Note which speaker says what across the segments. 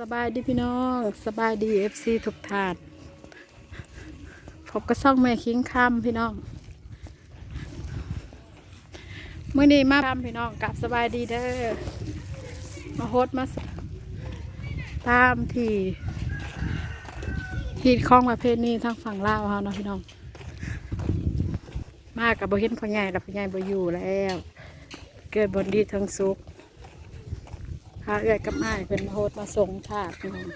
Speaker 1: สบายดีพี่น้องสบายดีเอฟซีทุกทานพบกับซ่องแม่คิงคำพี่น้องเมื่อนี้มาทำพี่น้องกลับสบายดีเด้อมาโฮสมาตามที่ฮีดคล้องประเภทนี้ทางฝั่งลาวเขาเนาะพี่น้อง มากับบ่เห็นพ่อใหญ่แล้วพ่อใหญ่บ่อยู่แล้ว เกิดบนดีทั้งสุข พาเอื้อยกับอ้ายเป็นโฮดมาส่งถาดน้อง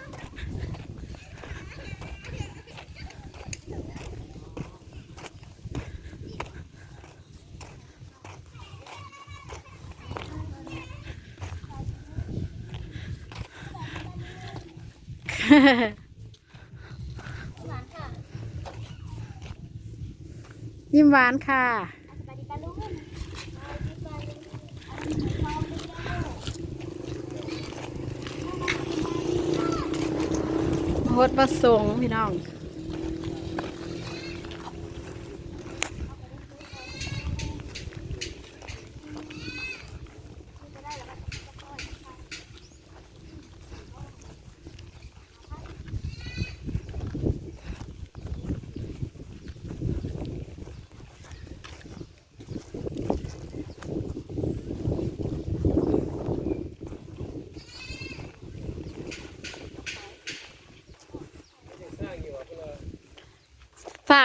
Speaker 1: ยิ้มหวานค่ะ คตประสงค์พี่น้อง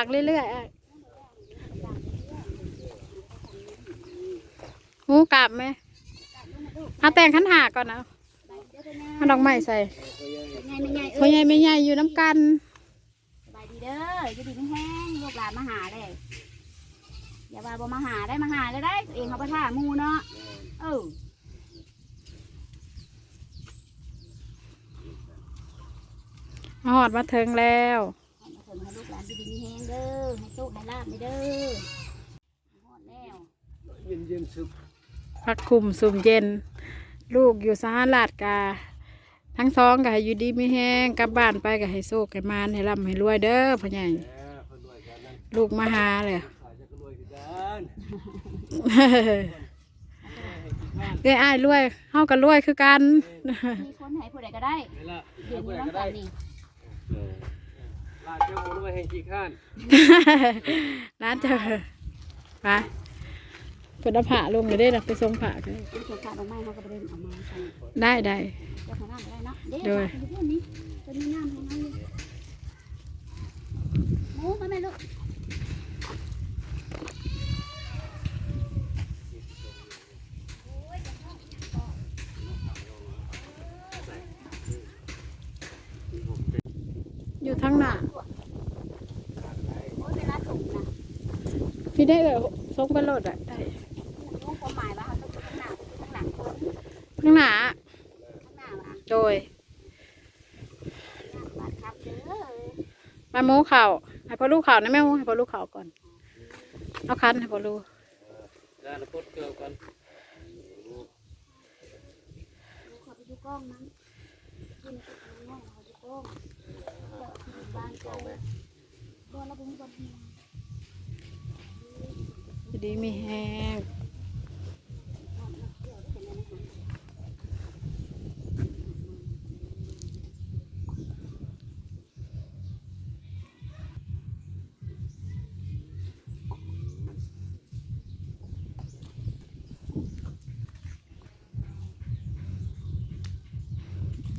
Speaker 1: ากเรื่อยๆอะหูกลับไหมเอาแต่งขันหาก่อนนะเอาดอกไม้ใส่
Speaker 2: ไงไม่ไง
Speaker 1: พ่อใหญ่ไม่ใหญ่อยู่น้ำกัน
Speaker 2: สบายดีเด้ออยู่ดีไม่แห้งลูกหลานมาหาเลยอย่าว่าบ่มาหาได้มาหาเลยได้ตัวเองเขาไปท่าหมูเนาะเออ
Speaker 1: มาหอดมาถึงแล้ว
Speaker 2: ให้มาเถิดให้ลูกหลานอยู่ดีไม่แห้งเด้อให้โชคให้ลาบไปเด้อหอดแล้ว
Speaker 3: เย็นเย็นๆสุก
Speaker 1: พักคุมสุ่มเย็น ลูกอยู่สหรัฐกาทั้งสองก็ให้อยู่ดีไม่แห้งกลับบ้านไปก็ให้โชคให้มานให้ร่ำให้รวยเด้อพ่อใหญ่
Speaker 3: แหมคนรวยกันนั่น
Speaker 1: ลูกมาหาเลย
Speaker 3: ขายจะก็รวยกันด้าน
Speaker 1: เอ้ยอ้ายรวยเฮาก็รวยคือกัน
Speaker 2: มีคนให้ผู้ใดก็ได้
Speaker 3: นี่ละ
Speaker 2: เดี๋ยว
Speaker 3: เพื่
Speaker 2: นี้
Speaker 3: อน
Speaker 2: น้อง
Speaker 3: ก็
Speaker 2: กั
Speaker 3: ได้
Speaker 2: นนี่
Speaker 3: ลาดเจ้าโมนไว้ให้กี่ข้าน
Speaker 1: ร้านเจอไปเปิดเอาผ้าลงเลยได้อนะไปส่งผ้ากัน
Speaker 2: เป็นโครงการดอกไม้เขาก็ไปเดินเอามาใส่
Speaker 1: ได้ได้
Speaker 2: เจ้าของร้านก็ได้เนาะเด้
Speaker 1: โดย
Speaker 2: ฝากอยู่เพื่อนนี้เป็นมีน้ำให้น้ำเลยหมูมาแม่ลูก
Speaker 1: อยู่ทั้งหน้า
Speaker 2: เวลาส่งนะ
Speaker 1: พี่ได้แบบส่งไปโหลดอะได้
Speaker 2: รู้ความหมายว่าเขาต้องข้างหน้าข้างหลังคน
Speaker 1: ทั้งหน้า
Speaker 2: ข้างหน้าว่ะ
Speaker 1: โดย
Speaker 2: บาดครับเด้อ
Speaker 1: มาหมูเข่าให้พอลูกเข่านะแม่หมูให้พอลูกเข่าก่อน เอาคันให้พอลูก
Speaker 3: ลาดพดเกลือกัน
Speaker 2: ดูขอไปดูกล้องนั้นกินกับน้อยขอดูกล้อง บ้านเขาบ้านเราเป็นบ้านที่
Speaker 1: อยู่ดีมีแห้ง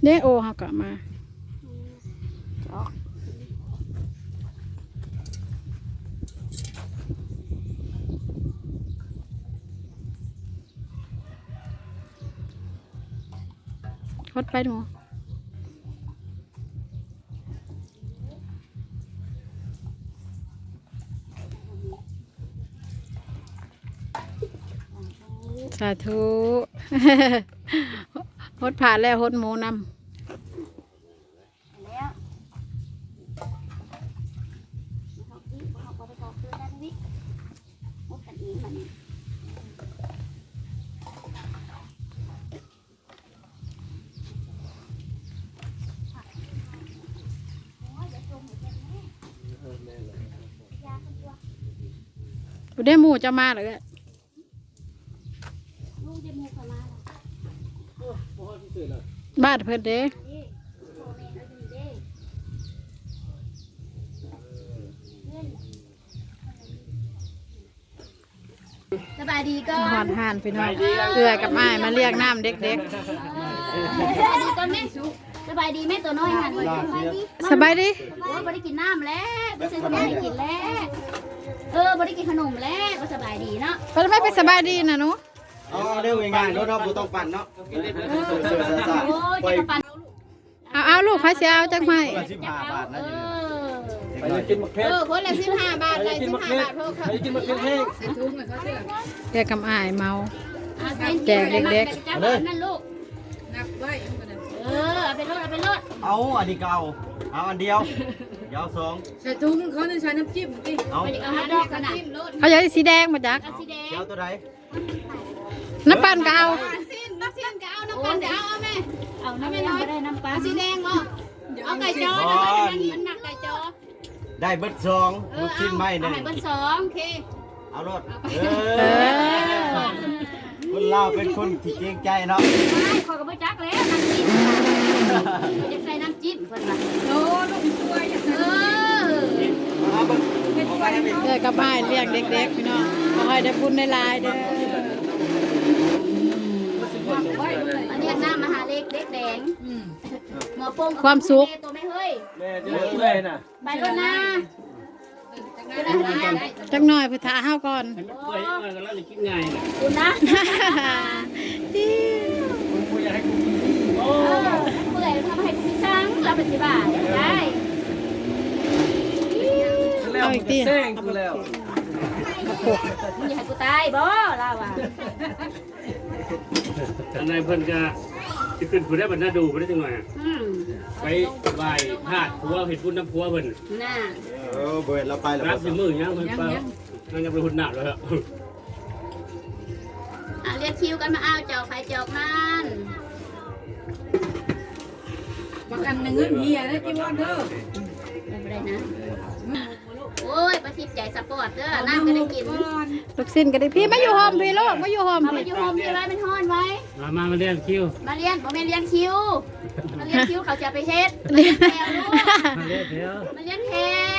Speaker 1: เด้โอเฮากลับมา ไปหนูสาธุฮดผ่านแล้วฮดหมูนำ
Speaker 2: บุได้
Speaker 1: หมูจะมาหรือบ้านเพิ่นเด้
Speaker 2: สบายดีก็
Speaker 1: หอนห่านพี่น้องเกลือกับไม้มาเรียกน้ำเด็กๆ
Speaker 2: สบายดีก็แม่สุสบายดีแม่ตัวน้อยหันสบายดี
Speaker 1: สบายดี
Speaker 2: ไม่ได้กินน้ำแล้วไม่ซื้อขนมกินแล้ว เออบ่ได้กินขนมแล้วก็สบายดีเนาะ
Speaker 1: เพิ่นไม่เป็นสบายดีนะหนู
Speaker 4: อ๋อเรื่องง่ายๆรถเราบ่ต้องปั่นเนาะเสือเสือสา
Speaker 2: โอ้ย
Speaker 4: ปล่
Speaker 2: จะ
Speaker 4: อย
Speaker 2: มาปั่น
Speaker 1: เอาเอาลูกพระเสียเอาจังไหม
Speaker 4: คนละสิบห้าบาท
Speaker 2: เอ
Speaker 4: นะ
Speaker 2: อ
Speaker 3: ไปกินมะเขือ
Speaker 1: เออคนละสิบห้าบาท
Speaker 3: ไป
Speaker 1: เลย
Speaker 3: กิน
Speaker 1: สิบ
Speaker 3: มะ
Speaker 1: ห้า
Speaker 3: เขือบา
Speaker 1: ทเพิ่ม
Speaker 3: ไปกินมะเขือแห้ง
Speaker 1: เรียกกับอ้ายเมา
Speaker 2: อะเป็น
Speaker 1: แจกเด็ก
Speaker 2: ๆนั่นลูกเออเอาไปรถเอาไปรถ
Speaker 4: เอาอันนี้ก็เอาเอาอันเดียว เดี๋ยวเอาสอง
Speaker 5: ใส่ถุงเขาจะใช้น้ำจิ้มดิ
Speaker 4: เอา
Speaker 2: ไปเอาฮอทดอกกันน่ะ
Speaker 1: เขาอยากได้สีแดงมาจัก
Speaker 2: เอาสีแดง
Speaker 4: เดี๋ยวตัวใด
Speaker 1: น้ำปั่นก็เอา
Speaker 2: โอ้ยเดี๋ยวเอาแม่เอาน้ำแม่น้อยได้น้ำปลาสีแดงบ่
Speaker 5: เอาไก่จอ
Speaker 4: อ๋อ
Speaker 2: มันหนักไก่จอ
Speaker 4: ได้เบิดสองลูกชิ้นไม้
Speaker 2: เอา
Speaker 4: เนี่ย
Speaker 2: ให้เบิ้ลสองโอเค
Speaker 4: เอารถเอ
Speaker 1: เอ
Speaker 4: อ
Speaker 1: อ
Speaker 4: คนเราเป็นคนที่เกรงใจเนาะ
Speaker 2: ไม่ขอยก็ไม่จักแล้วน้ำ จิ้มจะใส่น้ำจิ้มเพิ่นว่า
Speaker 5: โอ้ลูกช่วยอย่าง
Speaker 2: เออ
Speaker 4: เอาเบิดเอาไปให้พี่
Speaker 1: เรียกกับอ้ายเรียกเด็กๆพี่น้องขอให้ได้บุญได้หลายเด้อ
Speaker 2: อันนี้น้ำมหาเล็กเด็กแดงหมอโป้งกับ
Speaker 1: ความสุข
Speaker 2: ตัวไม่เฮ้ย
Speaker 3: แม่จะเลื่อยน่ะ
Speaker 2: ไปรถนะจะได้ไหม
Speaker 1: จักหน่อยไปถาเฮาก่อน
Speaker 3: เลื่อยมากันแล้วจะกินง่ายน่ะ
Speaker 2: คุณนะ
Speaker 3: คุณคุยให้กูโอ้
Speaker 2: เอ เราเป็นสิบ่าได้
Speaker 3: แล้วมันก็แซงกูแล้ว
Speaker 2: มึงอย่าให้กูตายบ่เราอะ
Speaker 6: อันนายเพิ่นจะจะขึ้นผู้ได้บรรณาดูผู้ได้จังหน่อยอะ
Speaker 2: อืม
Speaker 6: ไปไหว้ธาตุผัวเห็ดพุ่นน้ำผัวเพิ่น
Speaker 2: น่ะ
Speaker 4: เออเบิดเราไปแล้ว
Speaker 6: รั
Speaker 4: บ่
Speaker 6: บ
Speaker 4: ส
Speaker 6: สิ
Speaker 4: อง
Speaker 6: มือยังเพิ่นไปนั่นยังไปหุ่นหนักเลยครับ
Speaker 2: อะเรียกคิวกันมาเอาจอกไฟจอกมัน
Speaker 5: บางอันเงินเฮียนะจีวอนเด้อ
Speaker 2: ไม่เป็นไรนะโอ้ยประทิบใจสปอร์ตเด้อน้ำก็ได้กิน
Speaker 1: ลูกสิ้นก็ได้พี่มาอยู่โฮมพี่ลูกมาอยู่โฮม
Speaker 2: เอาไป
Speaker 1: พี่
Speaker 2: อยู่โฮมพี่ไว้เป็นห้อนไว้
Speaker 6: มามามาเรียนคิว
Speaker 2: มาเรียนบ่แม่นเรียนคิว มาเรียนคิวเขาจะไปเฮ็ดมาเรียนแถวลูก
Speaker 6: มาเรียนแถว
Speaker 2: มาเรียนแถ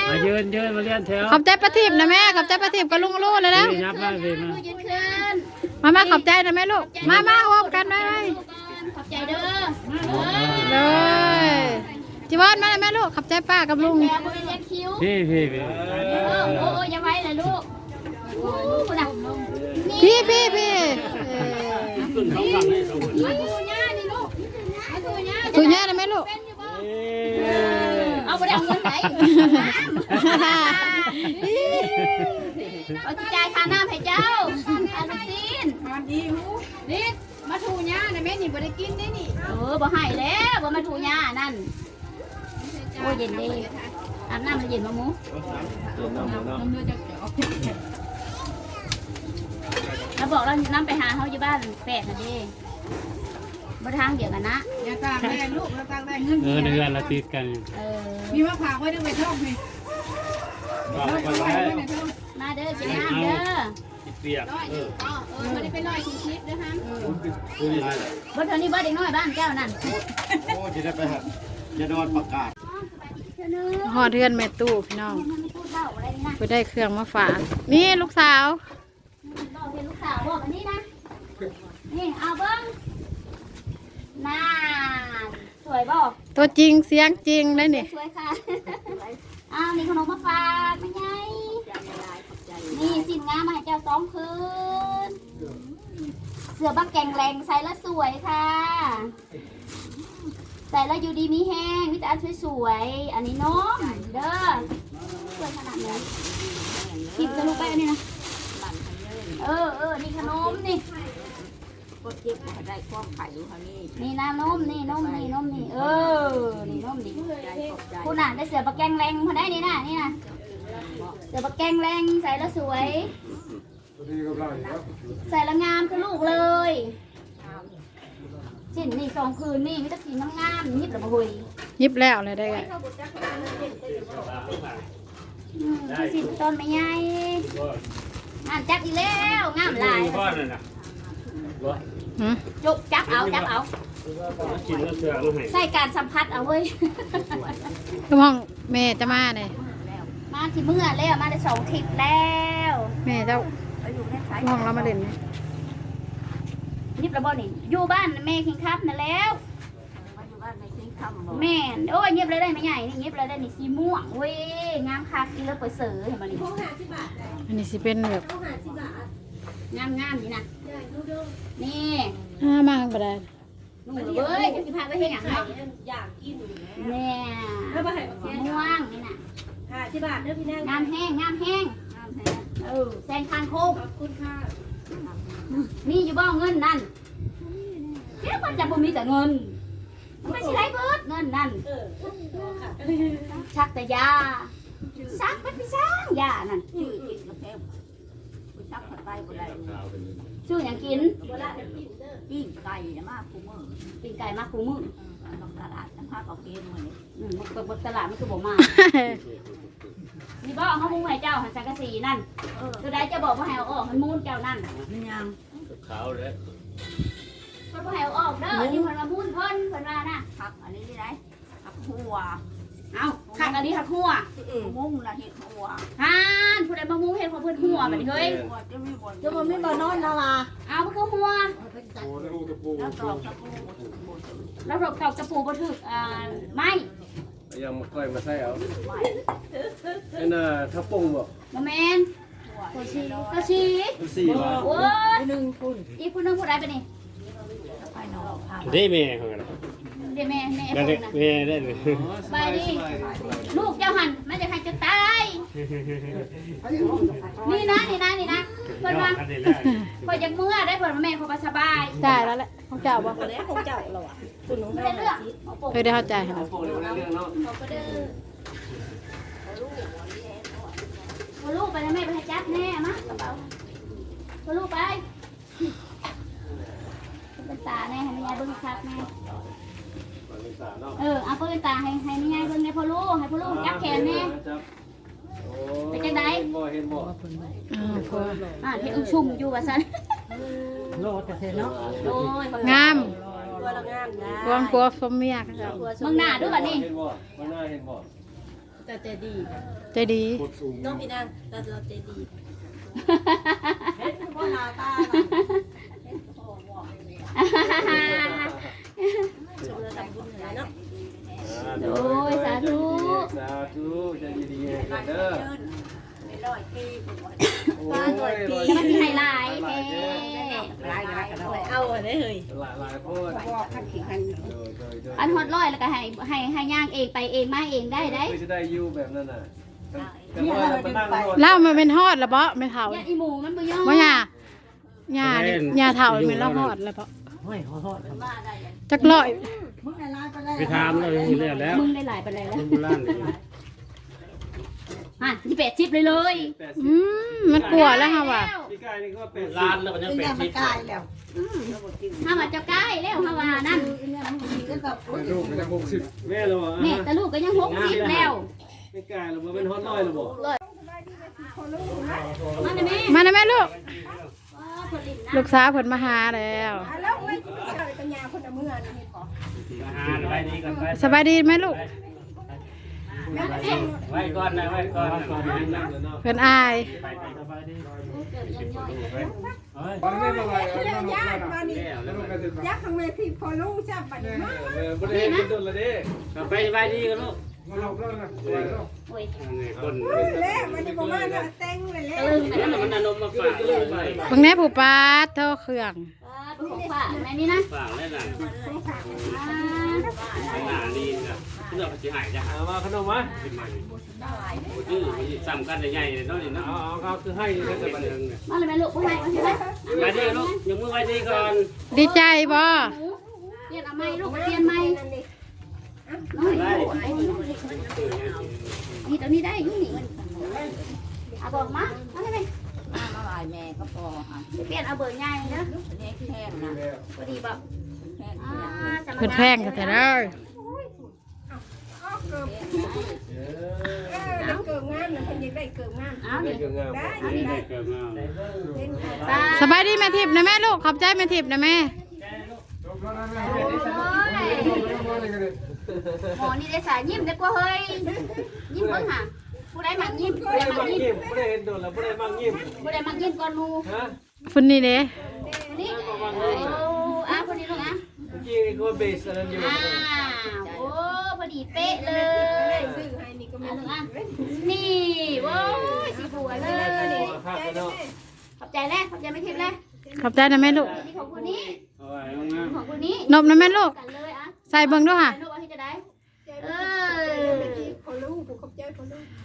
Speaker 6: มาวยืนยืนมาเรียนแถว
Speaker 1: ขอบใจประทีปนะแม่ขอบใจประทีปกับลุงลู่เลยแล้ว
Speaker 6: นี่นับมาสิมา
Speaker 2: ยืนขึ้น
Speaker 1: มามาขอบใจนะแม่ลูก มามาโฮมกันไว้ไว้
Speaker 2: ขอบ ใจเด้อ
Speaker 1: เลยจีวอนมาเลยแม่ลูกขอบใจป้ากับลุง
Speaker 2: แถวบ่แม่นเรียนคิว
Speaker 6: พี่พี่พี่
Speaker 2: เออโอ้ยอย่าไว้เลยลูกโอ้ยนะ
Speaker 1: พี่พี่พี่เออ
Speaker 6: ขึ้นสองฝั่งให้สองคน
Speaker 2: มาดูย่านี่ลูกมาดูย่า
Speaker 1: ถูกแย่นะแม่ลูก
Speaker 2: เป็นอยู่บ่เอาไปได้เอาเงินไหนเอาสิจ่ายค่าน้ำให้เจ้าอาลูกซีน
Speaker 5: ตอนนี้หูนี่ มาถูย่านะแม่นี่บ่ได้กินได้นี่
Speaker 2: เออบ่ให้แล้วบ่มาถูย่านั่น โอ้ยเย็นดี อาบน้ำมันเย็นมาหมู
Speaker 5: น้ำเลือดจะเจาะ
Speaker 2: แล้วบอกเราน้ำไปหาเขาอยู่บ้านแปดนะเด้บ่ทางเดียวกันนะ
Speaker 5: อย่าตากแม่ลูกอย่าตากแม่เงิน
Speaker 6: เออเดือนละติดกัน
Speaker 2: เออ
Speaker 5: มีมะพร้าวไว้ด้วยไปท่องนี่
Speaker 6: ว่า
Speaker 5: ท่อง
Speaker 6: กัน
Speaker 5: ไว้
Speaker 6: ไว้
Speaker 5: ไว้ในท่อง
Speaker 2: มาเด้อกินน้ำเด้อ
Speaker 6: เปียกเออ
Speaker 2: เออไม่ได้ไปลอยชีชิปด้วยฮะ
Speaker 6: คุยได้
Speaker 2: บ่เท่านี้บ่เด็กน้อยบ้านเจ้านั่น
Speaker 4: โอ้จะได้ไปหาจะนอนประกาศ
Speaker 2: เท่านึง
Speaker 1: หอดเทือนแม่ตู้พี่น้อง
Speaker 2: มันไม่พูดเล่าอะไรนี่นะ
Speaker 1: ไปได้เครื่องมาฝากนี่ลูกสาว
Speaker 2: บอกเป็นลูกสาวบอกอันนี้นะนี่เอาเบิ้งน่าสวยบ่
Speaker 1: ตัวจริงเสียงจริงได้นี่
Speaker 2: สวยค่ะอ้าวมีขนมมาฝากไม่ไง นี่สินงามมาให้เจ้าสองคืนเสือบักแกงแรงใส่แล้วสวยค่ะ ใส่แล้วอยู่ดีมีแห้งวิจารณ์สวยๆอันนี้น้องเด้อสวยขนาดไหนหยิบจะลูกไปอันนี้นะ เออเออนี่ขนมนี่นี่นะนมนี่นมนี่นมนี่เออนี่นมนี่คุณน่ะได้เสือปลาแกงแรงพอได้นี่นะนี่นะ เสือปลาแกงแรงใส่แล้วสวยใส่แล้วงามคือลูกเลยสิ้นนี่สองคืนนี่มิตรสีน้ำงามนิบระบุย
Speaker 1: ยิบแล้วเลยได้ไง
Speaker 2: อืมคือสิต้นไม่ใหญ่งามจับอีกแล้วงามหลาย
Speaker 6: ก้อนนั่นน่ะบ่
Speaker 1: หืม
Speaker 2: จุกจับเอาจับเอา
Speaker 6: กินแล้วเสือมาให้
Speaker 2: ใส่การสัมผัสเอาเว้ย
Speaker 1: คือห้องแม่จะมาเนี่ย
Speaker 2: มาที่เมื่อแล้วมาได้สองทริปแล้ว
Speaker 1: แม่เจ้าห้องเรามาเล่น
Speaker 2: ยิบระบ่นี่อยู่บ้านแม่คิงครับนั่นแล้วแม่นโอ้ยเงียบเลยได้ไหมใหญ่นี่เงียบเลยได้นี่สีม่วงเว้ยงามคักกินแล้วเปิดเสือเห็นบ่นี่
Speaker 1: อันนี้สิเป็นแบบ
Speaker 2: งามงามนี่นะนี่
Speaker 1: ห้ามากก็ได้
Speaker 2: นุ่งเลยเว้ยจะสิพาไปเฮ็ดหยังไง
Speaker 5: อยากกิน
Speaker 2: แม่
Speaker 5: ถ้าบ่ให้
Speaker 2: สีม่วงนี่น่ะ
Speaker 5: ห้าสิบบาทเด้อพี่นาง
Speaker 2: งามแห้งงามแห้งเออแซงคางโค้ง
Speaker 5: ขอบคุณค่ะ
Speaker 2: มีอยู่บ่เงินนั่นเดี๋ยวมันจะบ่มีแต่เงินมันไม่ใช่ไรเบิดเงินนั่น
Speaker 5: เออค่ะ
Speaker 2: ชักแต่ยาซักไปพี่สร้างยานั่น
Speaker 7: ชื่อกินกาแฟกูชักผัดไตบ่ได้
Speaker 2: ชื่อหยังกิน
Speaker 5: บ่ละเดี๋ยวกินเด้อ
Speaker 7: ปิ้งไก่นะมากกูมือ
Speaker 2: ปีนไก่มาคูมือ
Speaker 7: ต้องตลาดน้ำผ้ากับเกณฑ์มือนี่
Speaker 2: อืมเบิกเบิกตลาดมันคือบ่มานี่บ่เอาเขามุงให้เจ้าหันสังกะสีนั่น
Speaker 7: เออ
Speaker 2: ตัวใดจะบอกว่าให้เอาออกมันมูนเจ้านั่น
Speaker 7: มันยัง
Speaker 6: ขาวเลย
Speaker 2: เพิ่นบ่ให้เอาออกเด้อนี่เพิ่นมามูนเพิ่นเพิ่นว่านะ
Speaker 7: ผักอันนี้ได้ผักหัว
Speaker 2: เอาขักอันนี้หักหัว
Speaker 7: มุ้งนะเห็ดหัว
Speaker 2: ฮานผู้ใดมามุงเห็นของเพิ่นหัวบัดนี้เฮ้ย
Speaker 7: หัวจะมีบน
Speaker 5: จะบ่มีบ่นอนนะล่ะ
Speaker 2: เอามันคือหัว
Speaker 7: แล้วตอกตะปู
Speaker 2: แล้วรบกับกระปูบ่ถึกอ่าไม้
Speaker 3: ยังมาค่อยมาใส่เอา
Speaker 7: ใหม่
Speaker 3: ไอ้น่ะถ้าป่งบ่
Speaker 2: บ่แม่น
Speaker 7: หัวชี
Speaker 2: ก็สิ
Speaker 3: สี่บาท
Speaker 2: โอ้ย
Speaker 5: หนึ่งคุณ
Speaker 2: อีผู้หนึงผู้ใดไปนี่
Speaker 7: ไปนอกผ้า
Speaker 6: ได้แม่ของกัน
Speaker 2: เดี๋ยวแม่แม่
Speaker 6: นั่น
Speaker 2: เพิ่นน่ะ
Speaker 6: แม่ได้เลย
Speaker 2: ไปดิลูกเจ้าหันมันจะให้จะตายนี่นะนี่นะนี่นะเพิ่นว่า
Speaker 6: อันนี้แล้ว
Speaker 2: เพิ่นอยากเมื่อได้เพิ่นว่าแม่เขาบ่สบาย
Speaker 1: จ่ายแล้วแหละของเจ้าบ่
Speaker 5: แล้วของเจ้าเราอะคุณน้อง
Speaker 2: ไม่ได้เรื่องเอาปก
Speaker 1: เคยได้เข้าใจให้
Speaker 3: เอา
Speaker 1: เรา
Speaker 3: ป่งเลยบ่ได้เรื่องเนาะ
Speaker 2: เขาก็เด้อเอาลูกไปแล้วแม่ไปให้จับแน่มากระเป๋าเอาลูกไปเป็นตาแน่ให้แม่ยายเบิ่งชัดแน่
Speaker 3: มัน เป็นสารเนาะ
Speaker 2: เออเอาเปิ้นตาให้ให้แม่ยายเบิ่งในพ่อลูกให้พ่อลูกจับแขนแน่
Speaker 3: เป็นจังได๋เห็นบ่เห็นบ่
Speaker 1: อ่าพอ
Speaker 2: อ่าเห็นอุ้งชุ่มอยู่ว่าซั่น
Speaker 5: โลดแต่เนาะ
Speaker 2: โอ้ย
Speaker 1: งาม
Speaker 5: ตัวละงามนะ
Speaker 1: กวงกลัวสมเมียกเจ้า
Speaker 2: มึงหน้าดูบัดนี้
Speaker 3: เห็นบ่มันน่าเห็นบ่
Speaker 5: แต่ใจดี
Speaker 1: ใจดี
Speaker 5: น้องพี่นางแต่เราใจดี
Speaker 7: พ่อนาตา
Speaker 5: สุขทำบุญหลายเนาะ
Speaker 2: โอ้ยสาธุ
Speaker 3: สาธุจะดีๆให้ เด้อ
Speaker 7: ไม่ร้อยปี
Speaker 3: โอ้ย
Speaker 2: จะมาสิให้หลายแท้
Speaker 7: ลายกันกัน
Speaker 5: เอาอันนี้เฮ้ย
Speaker 3: หลายหลายโพด
Speaker 7: บอกขันขี้ขัน
Speaker 3: อั
Speaker 2: นฮอดร้อยแล้วก็ให้ให้ให้ย่างเองไปเองมาเองได้ได้
Speaker 3: ไม่จะได้ยู่แบบนั้นน่ะแต่ว่ามัน
Speaker 1: เล่ามาเป็นฮอดแล้วบ่ไม่เท่า
Speaker 2: ย่าอีหมูมันบ่ย่อ
Speaker 1: บ่หยาหยานี่หยาเท่าเป็นแล้วฮอดแล้วเพาะจักร้อย
Speaker 7: มึงในลายไปเลย
Speaker 6: ไปทำแล้วเรื่องแล้ว
Speaker 2: มึงได้หลายไปแล้ว
Speaker 6: โบราณเลย
Speaker 2: อะที่80เลยเลย
Speaker 3: แปด
Speaker 1: อื
Speaker 3: สิบ
Speaker 1: มมันกลัวแล้วค่ะว่ะ
Speaker 3: พี่กายนี่ก็แปดสิบ
Speaker 6: ล้านแล้วมันยัง
Speaker 7: เป็น
Speaker 6: เป็น
Speaker 7: ยา
Speaker 6: สิ
Speaker 7: มากายแล้ว
Speaker 2: ถ้าว่าเจ้าใกล้แล้วถ้าว่านั่น
Speaker 7: ก็กับ
Speaker 3: ลูกมันจะหกสิบแม่เราอะ
Speaker 2: แม่แต่ลูกก็ยัง60แล้ว
Speaker 3: ไม่กายหรอกมันเป็นฮอตน้อยหรอบอก
Speaker 2: มาได้แม่
Speaker 1: มานะแม่ลูก
Speaker 2: อ๋อเพิ่นลิ้นนะ
Speaker 1: ลูกสาวเพิ่นมาหาแล้ว
Speaker 5: แล้วไว้ที่ชาวปัญญาคนละเมื่อนี่ขอ
Speaker 6: หาไว้ดีก่อนไป
Speaker 1: สบายดีไหมลูก
Speaker 6: ไว้ก่อนนะไว้ก่อนนะ
Speaker 3: เดี๋ยเนาะ
Speaker 1: เพิ่นอาย
Speaker 6: ไปไปสบายดี
Speaker 2: เกิดยังย่อย
Speaker 6: เฮ้ย
Speaker 3: วันนี้มาอะไร
Speaker 5: เรื่องยากมานี่
Speaker 6: แล้วแล้ว
Speaker 5: ยักษ์ข้างในที่พอรู้จับปัญญา
Speaker 3: เออประเด็นเป็นต้นละเด้
Speaker 6: ไปสบายดีกันลูก
Speaker 2: โอ้ย
Speaker 6: นี่คน
Speaker 5: แล้วมันจะบอกว่าเราแต่งเลยแล้ว
Speaker 2: ตะลึงไป
Speaker 6: นั่
Speaker 2: แล้ว
Speaker 6: นมันอนมมาฝากเลยไป
Speaker 1: เบิ่งแน่ผู้ปาดเท่าเครื่อง
Speaker 2: ป็นของฝากแม่นี่นะ
Speaker 6: ฝากแล้วนะ
Speaker 2: อ่า
Speaker 6: ขนาดนี้นะ เรื่องภาษีหายจ้ะ
Speaker 3: เอามาขนมมา
Speaker 6: ขึ้นมาดื้อซ้ำกันใหญ่เลยเนาะนี่เนาะ
Speaker 3: เอาเอาเอาคือให้นี่
Speaker 6: จะ
Speaker 3: จะ
Speaker 6: บั
Speaker 3: บั
Speaker 6: น
Speaker 3: น
Speaker 6: เทิ
Speaker 3: เทิ
Speaker 6: ง
Speaker 3: ง
Speaker 6: เนี่ย
Speaker 2: มาเลยแม่ลูกมาให้มาใช่ไหม
Speaker 6: ไปดีลูกยังมือไว้ดีก่อน
Speaker 1: ดีใจบ่
Speaker 2: เรียนเอาไม้ลูกเรียนไม้น้อย
Speaker 6: ได้
Speaker 2: นี่ตัวนี้ได้ยุ่งนี่เอาบอกมามาเลยแม่
Speaker 7: มาลายแม่ก็พอค่ะ
Speaker 2: เปลี่ยนเอาเบอร์ใหญ่นะ
Speaker 7: อันนี้แห้งนะ
Speaker 2: พอดีบอก
Speaker 7: แห้ง
Speaker 2: อ่าจะมา
Speaker 1: เพิ่นแพงกันแต่เด้อ
Speaker 5: เกิดงานนะคนยังได้เกิดงาน
Speaker 2: เอา
Speaker 3: ได้
Speaker 2: นี่
Speaker 3: เกี่ยวงาม
Speaker 5: ได้
Speaker 6: ไม่ได้เกิดมา
Speaker 2: ตา
Speaker 1: สบายดีแม่ทิพย์นะแม่ลูกขอบใจแม่ทิพย์นะแม่
Speaker 2: หมอนี่ได้สายยิ้มได้กว่าเฮ้ย ยิ้มเบิ่งหาผู้ใดมักยิ้มผู้
Speaker 3: บ่
Speaker 2: ใด
Speaker 3: ได้
Speaker 2: มั
Speaker 3: มั
Speaker 2: ก
Speaker 3: ก
Speaker 2: ยิ้ม
Speaker 3: ยิ้มบ่ได้เห็นโดนแล้วบ่ได้มักยิ้ม
Speaker 2: ผู้ใดมักยิ้มก่อนหมู่
Speaker 3: ฮะ
Speaker 1: ฝุ่นนี่เด้
Speaker 2: นี่โอ้อะคนนี้ลูก อะ
Speaker 3: เมื่อกี้นี่ก็เบสอันนั้นอยู่
Speaker 2: อ่าโอ้พอดีเป๊ะเลยอะลูกอะนี่โว้ยสีบัวเลย
Speaker 3: ภาพเนาะ
Speaker 2: ขอบใจแล้วขอบใจไม่ทิพย์แล้ว
Speaker 1: ขอบใจนะแม่ลูก
Speaker 2: นี่ของคนนี้
Speaker 3: เอาไว้งาม
Speaker 2: ของคนนี้
Speaker 1: นบนะแม่ลูก
Speaker 2: กันเลยอะ
Speaker 1: ใส่เบิ่งด้วยค่ะ
Speaker 2: ลูกเอาให้จะได้ เออ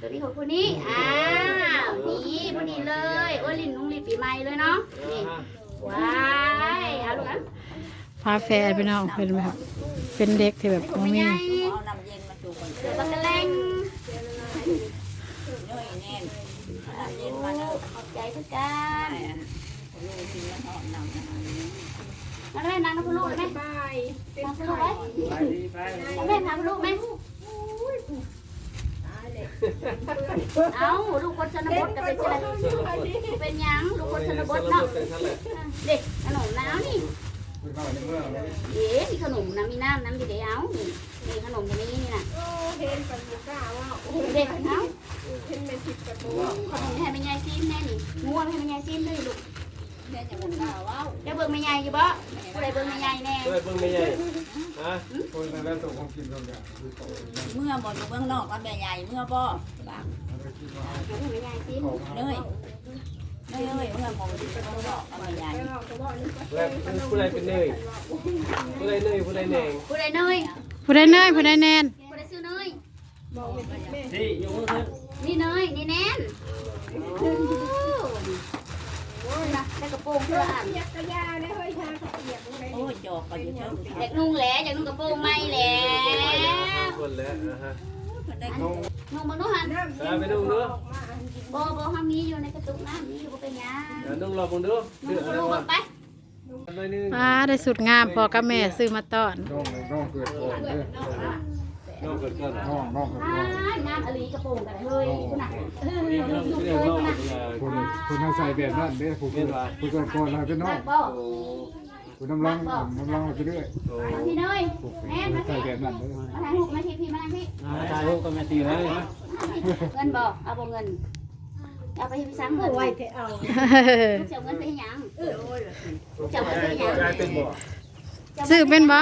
Speaker 2: ตัวนี้ของคนนี้อ้าวนี่พอดีเลยโอ้ยลินลุงลินปีใหม่เลยเนาะนี่ว้ายเอาลูกอะ
Speaker 1: พาแฟนพี่น้องเป็นแบบเป็นเด็กที่แบบ
Speaker 2: ของ
Speaker 1: บ่
Speaker 2: ไม่
Speaker 1: มี
Speaker 2: ใหญ่
Speaker 7: เอาน้ำเย็นมาจูกัน
Speaker 2: เดียวบักกะแลง
Speaker 7: น้อยแน่นน้ำเย็นมา
Speaker 2: ขอบใจทุกกัน
Speaker 7: ลูกกินแล้วหอมน้ำนะ
Speaker 2: นั่งได้นั่งลูกไหมนั่งคุณลูกไหม
Speaker 3: ไปดีไป
Speaker 2: นั่งลูกไหมเอาลูกคนชนบทก็เป็นอะไรเป็นยังลูกคนชนบทเนาะ
Speaker 3: เป็นซั่นแหละ
Speaker 2: เด็กขนมน้ำนี่ เอ๊ะมีขนมน้ำมีน้ำน้ำดีเดียวนี่นี่ขนมตรงนี้นี่น่ะเด็กเอาะ
Speaker 3: เป็
Speaker 8: นสิบกระปุก
Speaker 2: ขนมให้แม่ยายซิมแน่นี่ง่วงให้แม่ยายซิมเลยลูก
Speaker 7: แม่จะบอกว่าว้าว
Speaker 2: จะเบิ่งแม่ยายอยู่บ่ผู้ใดเบิ่งแม่ยายแน่
Speaker 3: ด้วยเบิ่งไม่ใหญ่ฮะ
Speaker 4: คนนั้นส่งของกินของอย่าง
Speaker 7: เมื่อบ่อยู่เมืองนอกกับแม่ใหญ่เมื่อบ่บาง
Speaker 2: ให้แม่ยายซิม
Speaker 7: เนย เนยเมื่อบ่อยู่เมืองนอกกับแม่ใหญ่
Speaker 3: แล้วผู้ใดเป็นเนยผู้ใดเนยผู้ใดแหนง
Speaker 2: ผู้ใดเนย
Speaker 1: ผู้ใดเนยผู้ใดแนน
Speaker 2: ผู้ใดซื้อเนย
Speaker 3: นี่ยกมือขึ้น
Speaker 2: นี่เนยนี่แนนโอ้โหนะได้กระโปรงเพื่ออ่าน
Speaker 7: โอ้ยจอกก็อยู่เท่า
Speaker 2: อยากนุ่งแหละอยากนุ่งกระโปรงไม่แหละ
Speaker 3: คนแล้วนะฮะ
Speaker 2: นุ่งบนนู้นหัน
Speaker 3: แล้วไปดูเนาะ
Speaker 2: โบโบห้องนี้อยู่ในกระตุกน้ำนี่อยู่บ่เป็นหยัง
Speaker 3: เดี๋ยวนุ่งรอบุญดู
Speaker 2: นุ่
Speaker 3: เสื้
Speaker 2: ง
Speaker 3: อกอะไร
Speaker 2: ระโปรง
Speaker 3: วะ
Speaker 2: ไป
Speaker 3: หน่อยนึง
Speaker 1: อ่าได้สุดงามพอกับแม่ซื้อมาต้อน
Speaker 4: น้องน้องเกิดก่อนเด้อ
Speaker 3: น้องเกิดก่อน
Speaker 4: น้องน้องเกิด
Speaker 2: อ่า
Speaker 4: ก่อน
Speaker 2: งานอลีกระโปรงกันเฮ้ยคุณน่ะ
Speaker 3: นี่น้องเรียกน้องเป็นไง
Speaker 4: คนคนน่าใส่แบบนั้นเด้อผู้คนผู้ก่อนก่อนเราเป็นน้อง
Speaker 2: รักบ่
Speaker 3: โอ้
Speaker 4: ผู้น้ำลังน้ำลังไปเรื่อย
Speaker 3: โห
Speaker 2: มาพี่เนย
Speaker 4: ผู้
Speaker 2: แม่มา
Speaker 4: ใส่
Speaker 2: สิ
Speaker 4: แบบนั้นเด้อ
Speaker 2: มาทางลูกมาที่พี่มาทางพี่
Speaker 3: ถ่ายรูปกับแม่ตีนะ
Speaker 2: เงินบ่เอาบ่เงินเอาไปให้พี่ซ้ำเงินไว้เถอะเอาเจ้าเงินไปให้หยังเจ้าเงินไปให้หยัง
Speaker 3: กลายเป็นบ่
Speaker 1: ซื้อเป็นบ่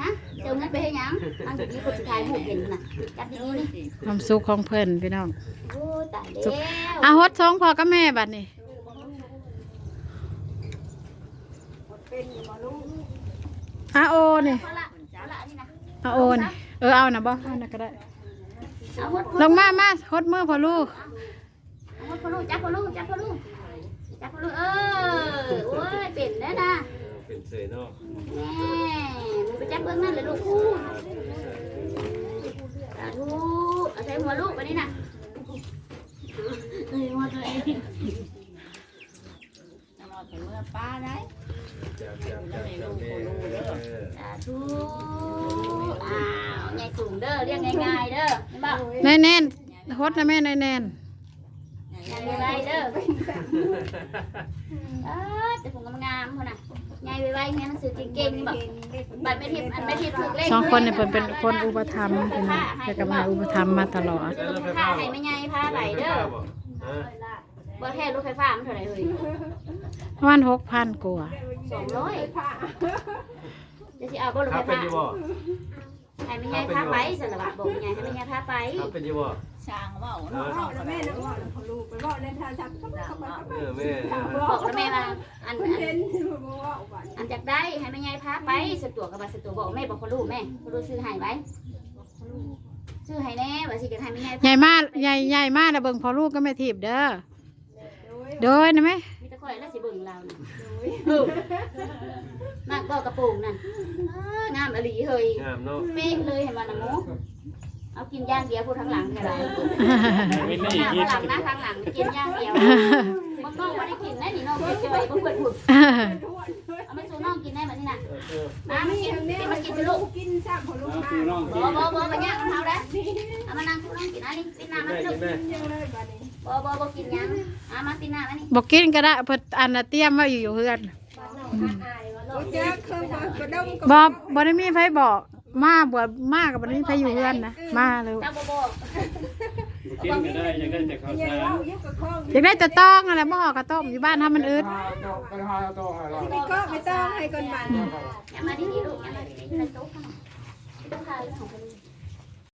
Speaker 2: ฮะเจ้าเงินไปให้หยังอันนี้คนสุดท้ายหูเห็นน่ะจับดีๆนี่
Speaker 1: ความสุขของเพิ่นพี่น้อง
Speaker 2: โอ้ตายแล้ว
Speaker 1: อาฮดสองพอกับแม่บัดนี้ อาโอนี่
Speaker 2: เอาละเอาละนี่นะ
Speaker 1: อาโอนี่เออเอานะบ่เอานะก็ได้
Speaker 2: เอาหด
Speaker 1: ลงมามาฮดมือพอลูก
Speaker 2: เอาหดพอลูกจับพอลูกจับพอลูกจับพอลูกเออโอ้ยเป็นแล้วนะ
Speaker 3: เป็นเสยเนาะ
Speaker 2: แม่มึงไปจับเบื้องนั่นเลยลูกอู้สาธุเอาใส่หัวลูกไปนี่นะเอ้ยหัวตัวเอง
Speaker 7: น้ำมันเป็นเมื่อป้าได้
Speaker 3: จับจับจับจับแม่เออ
Speaker 2: สาธุอ้าวใหญ่สูงเด้อเรียกง่ายๆเด้อเห็นบ่
Speaker 1: แน่แน่นฮดนะแม่แน่แน่น
Speaker 2: ใหญ่ไวๆเด้อเออแต่ผมกำงามคนน่ะใหญ่ไวๆเนี่ยหนังสือเก่งๆนี่บอกบัตรไม่ทิพย์อันไม่ทิพย์ถูกเลข
Speaker 1: สองคนเนี่ยเพิ่นเป็นคนอุปถัมภ์พี่น้องแต่กับแม่อุปถัมภ์มาตลอด
Speaker 2: รถไฟฟ้าให้ไม่ใหญ่พาไหลเด้อ
Speaker 3: ฮะ
Speaker 2: บ่แท้รถไฟฟ้ามันเท่าไหร่เฮ้ย
Speaker 1: ประมาณหกพันกว่า
Speaker 2: สองร้อยจะสิเอาบ่รถ
Speaker 3: ค
Speaker 2: ไฟ
Speaker 3: รับเป็น
Speaker 2: ฟ้า
Speaker 3: อยู่บ่
Speaker 2: ให้ไม่ใหญ่พาไปสารวัตรบอกไม่ใหญ่ให้ไม่ใหญ่พาไป
Speaker 3: ครับเป็นอยู่บ่
Speaker 7: ช่างว่าเนาะเอาแม่นะว่าลูกไปว่าในทางจับ
Speaker 3: เออแม่
Speaker 2: บอกแล้วแม่ว่าอันอันอันจากได้ให้ไม่ใหญ่พาไปสตัวกับว่าสตัวบอกแม่บอกพ่อลูกแม่พ่อลูกซื้อให้ไว้ซื้อให้แน่ว่าสิจะให้ไม่ใหญ่
Speaker 1: ใหญ่มากใหญ่ใหญ่มากนะเบิ่งพอลูกก็ไม่ถีบเด้อ โดยนะแม่
Speaker 2: มีแตะคอยแล้วสิเบิ่งเราน่ะเออมากบ่กระโปรงนั่นเอองามอลีเฮ้ย
Speaker 3: งามเนาะ
Speaker 2: เป๊ะเลยเห็นมันนะโมเอากินย่างเดียวพูดทางหลังเนี่ยละ
Speaker 6: วิน
Speaker 2: ทา
Speaker 6: นี่
Speaker 2: ง
Speaker 6: กิน
Speaker 2: หลังนะทางหลังกินย่างเดียวมันน้องไม่ได้กินได้นี่น้องเจอยๆบ่เปิดผุดเอาไม่สู้ น้องกินได้แบบนี้น่ะมามากินกินมากินสิลูก
Speaker 6: เอาคือน้อง
Speaker 2: บ่บ่บ่บ่ย่างเอาได้เอามานั่งสู้น้องกินอันนี้กินน้ำมา
Speaker 3: แม่
Speaker 2: ลู
Speaker 3: กิ
Speaker 2: ก
Speaker 3: นแม่
Speaker 2: บ่บ่บ่กินยังเอามากินน้ำอันนี้
Speaker 1: บอกกินก็ได้เพิ่นอันน่ะเตรียมไว้อยู่อยู่เฮือนบ่บ่ได้มีไผบอกมาบวชมากับบ่ได้มีไผอยู่เฮือนนะมาเลย
Speaker 2: เจ้าบ่บ่
Speaker 6: กินก็ได้อยากได้แต่ข้าว
Speaker 8: ใหญ่
Speaker 6: สาร
Speaker 8: เล่ายุกกับข้อง
Speaker 1: อยากได้แต่ต้องอะไรหม้อกระต้มอยู่บ้านทำมันอืด
Speaker 9: ไปหาเอาตัวให้เรา
Speaker 8: ที่ก็ไม่ต้องให้ก่อนบัน
Speaker 2: อย่ามาดีๆลูกอย่ามาดีๆไปโต๊ะขนมโต๊ะทานของคน